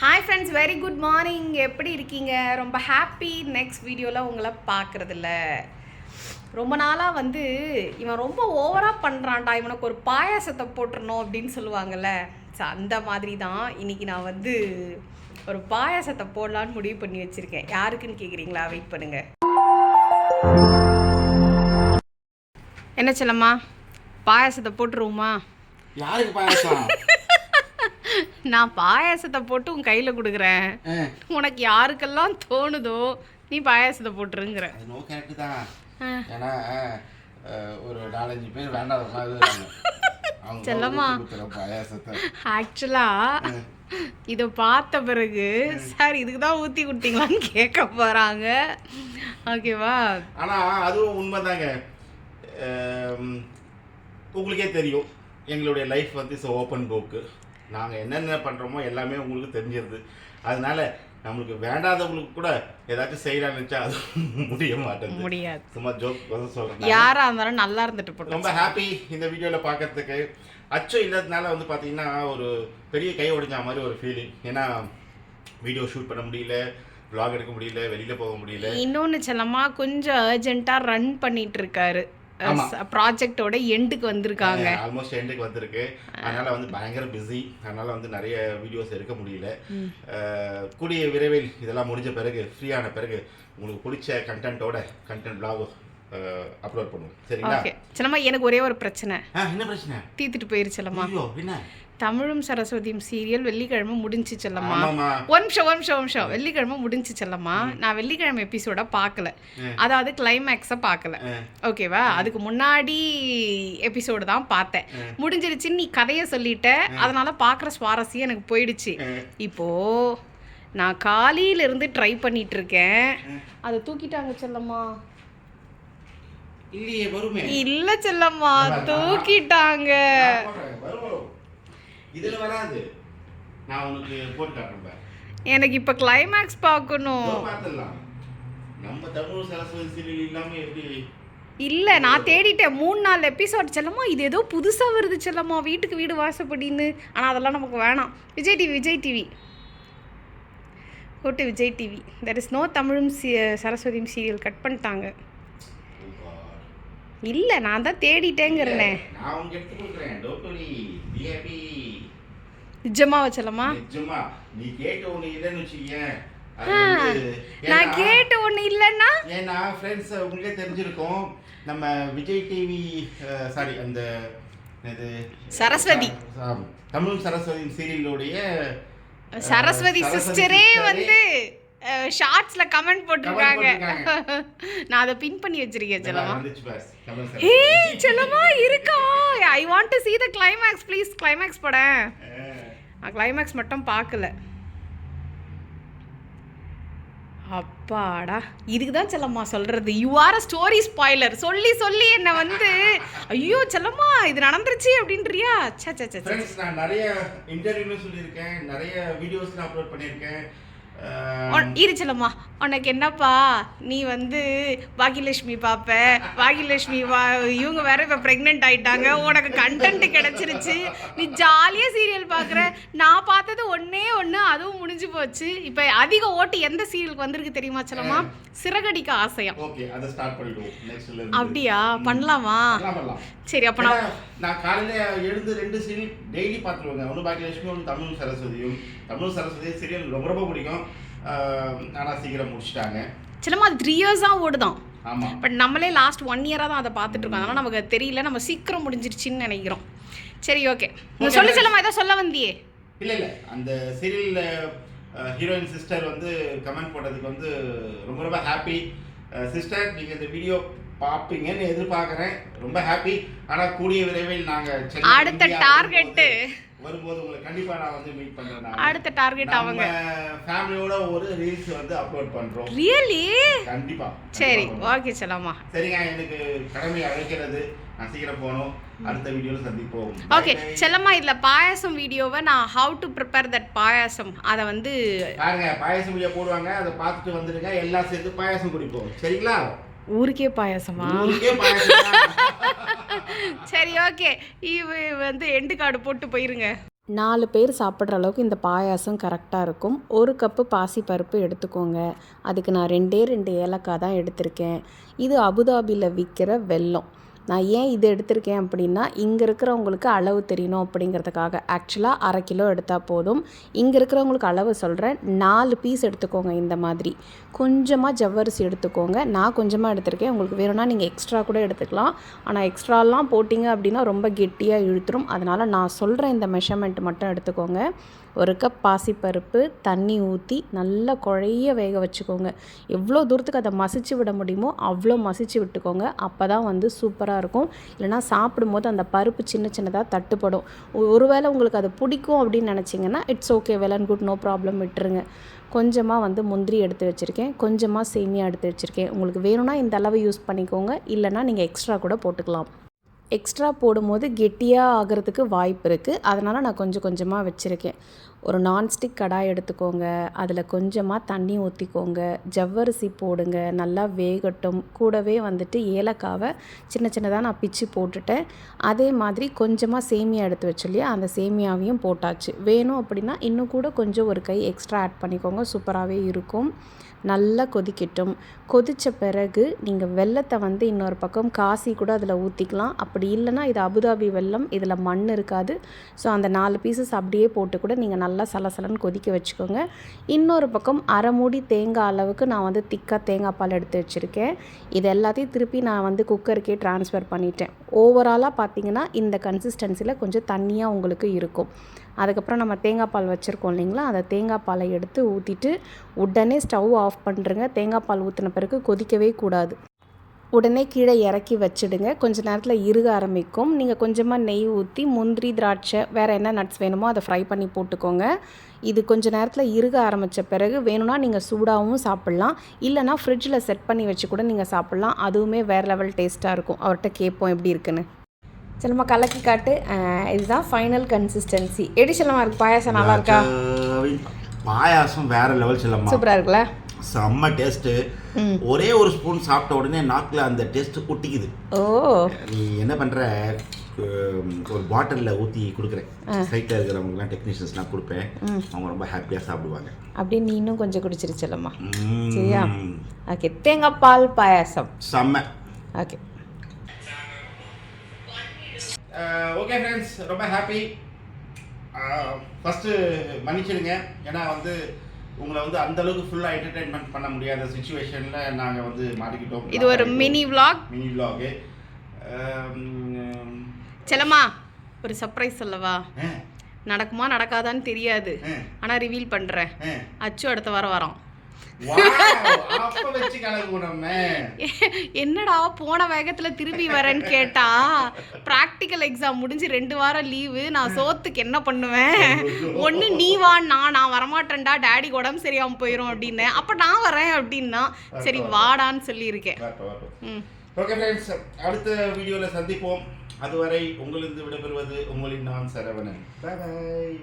Hi friends very good morning எப்படி இருக்கீங்க? ரொம்ப ஹாப்பி நெக்ஸ்ட் வீடியோவில் உங்களை பார்க்குறதில்ல. ரொம்ப நாளாக வந்து இவன் ரொம்ப ஓவராக பண்ணுறான்டா இவனுக்கு ஒரு பாயாசத்தை போட்டுறணும் அப்படின்னு சொல்லுவாங்கல்ல. ஸோ அந்த மாதிரி தான் இன்னைக்கு நான் வந்து ஒரு பாயாசத்தை போடலான்னு முடிவு பண்ணி வச்சுருக்கேன். யாருக்குன்னு கேட்குறீங்களா வெயிட் பண்ணுங்கள் என்ன செல்லம்மா? பாயாசத்தை போட்டுருவோமா? யாருக்கு பாயாசம்? நான் பாயாசத்தை போட்டு உன் கையில் கொடுக்குறேன். உனக்கு யாருக்கெல்லாம் தோணுதோ நீ பாயாசத்தை போட்டுருங்கிற. நோ கரெக்டு தான். ஏன்னா ஒரு நாலஞ்சு பேர் இருக்காங்க. அவங்க செல்லம்மா. ஆக்சுவலாக இதை பார்த்த பிறகு சார் இதுக்கு தான் ஊற்றி கொடுத்தீங்களான்னு கேட்க போகிறாங்க ஓகேவா ஆனா அதுவும் உண்மைதாங்க. உங்களுக்கே தெரியும். எங்களுடைய லைஃப் வந்து இஸ் ஓப்பன் புக்கு நாங்கள் என்னென்ன பண்ணுறோமோ எல்லாமே உங்களுக்கு தெரிஞ்சிருது. அதனால நம்மளுக்கு வேண்டாதவங்களுக்கு கூட ஏதாச்சும் செய்யலாம்னு நினச்சா அது முடிய மாட்டேங்குது. முடியாது. சும்மா ஜோக் சொல்கிறேன் யாராக இருந்தாலும் நல்லா இருந்துட்டு போட்டோம் ரொம்ப ஹாப்பி இந்த வீடியோவில் பார்க்கறதுக்கு. அச்சம் இல்லாததுனால வந்து பார்த்தீங்கன்னா ஒரு பெரிய கை உடைஞ்ச மாதிரி ஒரு ஃபீலிங் ஏன்னா வீடியோ ஷூட் பண்ண முடியல vlog எடுக்க முடியல வெளியில் போக முடியல. இன்னொன்று செல்லம்மா கொஞ்சம் அர்ஜென்ட்டாக ரன் பண்ணிட்டு இருக்காரு. ப்ராஜெக்டோட எண்டுக்கு வந்திருக்காங்க. ஆல்மோஸ்ட் எண்டுக்கு வந்திருக்கு. அதனால வந்து பயங்கர பிஸி அதனால வந்து நிறைய வீடியோஸ் எடுக்க முடியல. கூடிய விரைவில் இதெல்லாம் முடிஞ்ச பிறகு ஃப்ரீயான பிறகு உங்களுக்கு பிடிச்ச கண்டென்ட்டோட கண்டென்ட் vlog அப்லோட் பண்ணுவோம். சரிங்களா? செல்லம்மா எனக்கு ஒரே ஒரு பிரச்சனை. என்ன பிரச்சனை? தீத்துட்டு போயிரு செல்லம்மா ஐயோ என்ன? தமிழும் சரஸ்வதியும் சீரியல் வெள்ளிக்கிழமை முடிஞ்சு செல்லம்மா. ஒரு நிமிஷம் ஒரு நிமிஷம் நிமிஷம். வெள்ளிக்கிழமை முடிஞ்சு செல்லம்மா. நான் வெள்ளிக்கிழமை எபிசோட பார்க்கல. அதாவது கிளைமேக்ஸை பார்க்கல. ஓகேவா? அதுக்கு முன்னாடி எபிசோடு தான் பார்த்தேன். முடிஞ்சிருச்சுன்னு நீ கதையை சொல்லிட்ட. அதனால பார்க்குற சுவாரஸ்யம் எனக்கு போயிடுச்சு. இப்போ நான் காலையில இருந்து ட்ரை பண்ணிட்டு இருக்கேன் அதை தூக்கிட்டாங்க செல்லம்மா. இல்ல செல்லம்மா தூக்கிட்டாங்க நான் போடுறேன். வரும், வரும். இதுல வராது. நான் உனக்கு போட்டு காட்டுறேன். எனக்கு இப்போ கிளைமேக்ஸ் பார்க்கணும். பார்த்துடலாம். நம்ம தமிழ் சரஸ்வதி சீரியல் இல்லாம எப்படி இல்ல நான் தேடிட்டேன். மூணு நாலு எபிசோட் செல்லம்மா இது ஏதோ புதுசா வருது செல்லம்மா வீட்டுக்கு வீடு வாசப்படின்னு. ஆனா அதெல்லாம் நமக்கு வேணாம். Vijay TV Vijay TV. Coat Vijay TV. There is no தமிழும் சரஸ்வதியும் சீரியல் கட் பண்ணிட்டாங்க. இல்ல நான் தான் தேடிட்டேங்கிறனே. நிஜமா வந்து நான் கேட்டு ஒண்ணு இல்லைன்னா? ஏன்னா ஃப்ரெண்ட்ஸ் உங்களுக்கே தெரிஞ்சிருக்கும். நம்ம விஜய் டிவி சாரி அந்த இது சரஸ்வதி. தமிழ் சரஸ்வதி சீரியலுடைய சரஸ்வதி சிஸ்டரே வந்து ஷார்ட்ஸ்ல கமெண்ட் போட்டிருக்காங்க. நான் அதை பின் பண்ணி வச்சிருக்கேன் ஏய் சரஸ்வதி செல்லம்மா இருக்கா? I want to see the climax please climax படம். நான் கிளைமேக்ஸ் மட்டும் பார்க்கல. அப்பாடா. இதுக்கு தான் செல்லம்மா சொல்றது. You are a story spoiler சொல்லி சொல்லி என்ன வந்து ஐயோ செல்லம்மா இது நடந்துருச்சு அப்படின்றியா? சே சே சே சே. நான் நிறைய இன்டர்வியூல சொல்லியிருக்கேன். நிறைய வீடியோஸ் அப்லோட் பண்ணியிருக்கேன். அஹ், உன்- இரு செல்லம்மா. உனக்கு என்னப்பா? நீ வந்து பாகியலட்சுமி பார்ப்ப பாகியலட்சுமி வா இவங்க வேற இப்போ ப்ரெக்னென்ட் ஆயிட்டாங்க. உனக்கு கண்டென்ட் கிடைச்சிருச்சு. நீ ஜாலியாக சீரியல் பார்க்குற நான் பார்த்தது ஒண்ணே ஒன்று அதுவும் முடிஞ்சு போச்சு. இப்போ அதிக ஓட்டு எந்த சீரியலுக்கு வந்திருக்கு தெரியுமா செல்லம்மா? சிறகடிக்க இருந்து. அப்படியா? பண்ணலாமா? சரி அப்போ நான் நான் காலையில எழுந்து ரெண்டு சீரியல் டெய்லி பார்த்துருவேங்க. ஒன்று பாக்கியலட்சுமி ஒன்று தமிழ் சரஸ்வதியும். தமிழ் சரஸ்வதி சீரியல் ரொம்ப ரொம்ப பிடிக்கும். அஹ், ஆனா சீக்கிரம் முடிச்சிட்டாங்க. செல்லம்மா அது த்ரீ இயர்ஸாக ஓடுதான். பட் நம்மளே லாஸ்ட் ஒன் இயராக தான் அதை பார்த்துட்டு இருக்கோம். அதனால் நமக்கு தெரியல. நம்ம சீக்கிரம் முடிஞ்சிருச்சுன்னு நினைக்கிறோம். சரி ஓகே சொல்லி செல்லம்மா ஏதோ சொல்ல வந்தியே. இல்ல இல்ல. அந்த சீரியல்ல ஹீரோயின் சிஸ்டர் வந்து கமெண்ட் போட்டதுக்கு வந்து ரொம்ப ரொம்ப ஹாப்பி சிஸ்டர் நீங்க இந்த வீடியோ பாப்பீங்கன்னு எதிர்பார்க்கறேன். ரொம்ப ஹாப்பி ஆனா கூடிய விரைவில் நாங்க சென்னை, அடுத்த target. வரும்போது- உங்களை கண்டிப்பா நான் வந்து மீட் பண்றேன் நான். அடுத்த டார்கெட் அவங்க. ஃபேமிலியோட ஒரு ரீல்ஸ் வந்து அப்லோட் பண்றோம். ரியலி கண்டிப்பா. சரி. ஓகே செல்லம்மா. சரிங்க எனக்கு கடமை அழைக்கிறது. நான் சீக்கிரம் போகணும். அடுத்த வீடியோல சந்திப்போம். ஓகே. செல்லம்மா இதில் பாயாசம் வீடியோவை நான் how to prepare that payasam. அதை வந்து பாருங்க பாயாசம் வீடியோ போடுவாங்க. அதை பார்த்துட்டு வந்துருங்க எல்லாம் சேர்ந்து பாயாசம் குடிப்போம். சரிங்களா? ஊருக்கே பாயாசமா? ஊருக்கே பாயாசம்? தான். சரி ஓகே. இவ வந்து எண்டு கார்டு போட்டு போயிருங்க. நாலு பேர் சாப்பிட்ற அளவுக்கு இந்த பாயாசம் கரெக்டாக இருக்கும். ஒரு கப்பு பாசிப்பருப்பு எடுத்துக்கோங்க. அதுக்கு நான் ரெண்டே ரெண்டு ஏலக்காய் தான் எடுத்திருக்கேன். இது அபுதாபியில் விற்கிற வெல்லம். நான் ஏன் இது எடுத்திருக்கேன் அப்படின்னா இங்கே இருக்கிறவங்களுக்கு அளவு தெரியணும் அப்படிங்கிறதுக்காக. ஆக்சுவலாக அரை கிலோ எடுத்தால் போதும். இங்கே இருக்கிறவங்களுக்கு அளவு சொல்கிறேன் நாலு பீஸ் எடுத்துக்கோங்க இந்த மாதிரி. கொஞ்சமாக ஜவ்வரிசி எடுத்துக்கோங்க. நான் கொஞ்சமாக எடுத்திருக்கேன். உங்களுக்கு வேணும்னா நீங்கள் எக்ஸ்ட்ரா கூட எடுத்துக்கலாம். ஆனால் எக்ஸ்ட்ராலாம் போட்டிங்க அப்படின்னா ரொம்ப கெட்டியாக இழுத்துரும். அதனால் நான் சொல்கிற இந்த மெஷர்மெண்ட் மட்டும் எடுத்துக்கோங்க. ஒரு கப் பாசிப்பருப்பு தண்ணி ஊற்றி நல்லா குழைய வேக வச்சுக்கோங்க. எவ்வளோ தூரத்துக்கு அதை மசிச்சு விட முடியுமோ அவ்வளோ மசிச்சு விட்டுக்கோங்க. அப்போ தான் வந்து சூப்பராக இருக்கும். இல்லைனா சாப்பிடும்போது அந்த பருப்பு சின்ன சின்னதாக தட்டுப்படும். ஒருவேளை உங்களுக்கு அது பிடிக்கும் அப்படின்னு நினச்சிங்கன்னா it's okay well and good no problem விட்டுருங்க. கொஞ்சமாக வந்து முந்திரி எடுத்து வச்சுருக்கேன். கொஞ்சமாக சேமியா எடுத்து வச்சுருக்கேன். உங்களுக்கு வேணும்னா இந்த அளவு யூஸ் பண்ணிக்கோங்க. இல்லைனா நீங்கள் எக்ஸ்ட்ரா கூட போட்டுக்கலாம். எக்ஸ்ட்ரா போடும்போது கெட்டியாக ஆகிறதுக்கு வாய்ப்பு இருக்குது அதனால் நான் கொஞ்சம் கொஞ்சமாக வச்சுருக்கேன். ஒரு நான்ஸ்டிக் கடாய் எடுத்துக்கோங்க. அதில் கொஞ்சமாக தண்ணி ஊற்றிக்கோங்க ஜவ்வரிசி போடுங்க. நல்லா வேகட்டும். கூடவே வந்துட்டு ஏலக்காவை சின்ன சின்னதாக நான் பிச்சு போட்டுட்டேன். அதே மாதிரி கொஞ்சமாக சேமியா எடுத்து வச்சு இல்லையா அந்த சேமியாவையும் போட்டாச்சு. வேணும் அப்படின்னா இன்னும் கூட கொஞ்சம் ஒரு கை எக்ஸ்ட்ரா ஆட் பண்ணிக்கோங்க. சூப்பராகவே இருக்கும். நல்லா கொதிக்கட்டும். கொதித்த பிறகு நீங்கள் வெல்லத்தை வந்து இன்னொரு பக்கம் காசி கூட அதில் ஊற்றிக்கலாம் அப்படி இல்லைன்னா இது அபுதாபி வெல்லம். இதில் மண் இருக்காது. ஸோ அந்த நாலு பீசஸ் அப்படியே போட்டு கூட நீங்கள் நல்லா நல்லா சலசலன்னு கொதிக்க வச்சுக்கோங்க. இன்னொரு பக்கம் அரை மூடி தேங்காய் அளவுக்கு நான் வந்து திக்காக தேங்காய் பால் எடுத்து வச்சுருக்கேன். இது எல்லாத்தையும் திருப்பி நான் வந்து குக்கருக்கே ட்ரான்ஸ்ஃபர் பண்ணிட்டேன். ஓவராலாக பார்த்தீங்கன்னா இந்த கன்சிஸ்டன்சியில் கொஞ்சம் தண்ணியாக உங்களுக்கு இருக்கும். அதுக்கப்புறம் நம்ம தேங்காய் பால் வச்சுருக்கோம் இல்லைங்களா? அந்த தேங்காய் பாலை எடுத்து ஊற்றிட்டு உடனே ஸ்டவ் ஆஃப் பண்ணுறங்க தேங்காய் பால் ஊற்றின பிறகு கொதிக்கவே கூடாது. உடனே கீழே இறக்கி வச்சிடுங்க. கொஞ்ச நேரத்தில் இறுக ஆரம்பிக்கும். நீங்கள் கொஞ்சமாக நெய் ஊற்றி முந்திரி திராட்சை வேறு என்ன நட்ஸ் வேணுமோ அதை ஃப்ரை பண்ணி போட்டுக்கோங்க. இது கொஞ்ச நேரத்தில் இறுக ஆரம்பித்த பிறகு வேணும்னா நீங்கள் சூடாகவும் சாப்பிட்லாம். இல்லைனா ஃப்ரிட்ஜில் செட் பண்ணி வச்சு கூட நீங்கள் சாப்பிட்லாம். அதுவுமே வேறு லெவல் டேஸ்ட்டாக இருக்கும். அவர்கிட்ட கேட்போம் எப்படி இருக்குன்னு. செல்லம்மா கலக்கி காட்டு. இதுதான் ஃபைனல் கன்சிஸ்டன்சி எப்படி செல்லம்மா இருக்கு பாயாசம் நல்லா இருக்கா? பாயாசம் வேற லெவல் செல்லம்மா. சூப்பராக இருக்குல்ல? செம்ம டேஸ்ட்டு ஒரே ஒரு ஸ்பூன் சாப்பிட்ட உடனே நாக்கில் அந்த டேஸ்ட் ஒட்டிக்குது. ஓ. நீ என்ன பண்ணுற ஒரு பாட்டிலில் ஊற்றி கொடுக்குறேன். சைட்டில் இருக்கிறவங்கலாம் டெக்னீஷியன்ஸ்லாம் கொடுப்பேன். அவங்க ரொம்ப ஹாப்பியாக சாப்பிடுவாங்க. அப்படியே நீ இன்னும் கொஞ்சம் குடிச்சிரு செல்லம்மா ம், சரியா? ஓகே தேங்காய் பால் பாயாசம். செம்ம. ஓகே ஓகே ஃப்ரெண்ட்ஸ் ரொம்ப ஹாப்பி ஃபஸ்ட்டு மன்னிச்சிடுங்க. ஏன்னா வந்து உங்களை வந்து அந்த அளவுக்கு ஃபுல்லாக என்டர்டைன்மெண்ட் பண்ண முடியாத சுச்சுவேஷனில் நாங்கள் வந்து மாட்டிக்கிட்டோம். இது ஒரு mini vlog. Mini vlog Chellamma ஒரு சர்ப்ரைஸ் சொல்லவா? நடக்குமா நடக்காதான்னு தெரியாது. ஆனால் ரிவீல் பண்ணுறேன் அச்சு அடுத்த வாரம் வரோம். என்னடா போன வேகத்தில் திரும்பி வரேன்னு கேட்டா ப்ராக்டிக்கல் எக்ஸாம் முடிஞ்சு ரெண்டு வாரம் லீவு நான் சோத்துக்கு என்ன பண்ணுவேன்? ஒன்று நீ வா நான் நான் வரமாட்டேன்டா டேடி உடம்பு சரியாம போயிடும் அப்படின்னேன் அப்போ நான் வரேன் அப்படின்னா சரி வாடான்னு சொல்லியிருக்கேன். ஓகே ஃப்ரெண்ட்ஸ் அடுத்த வீடியோவில் சந்திப்போம். அதுவரை உங்களிருந்து விடைபெறுவது உங்களின் நான் சரவணன். பாய்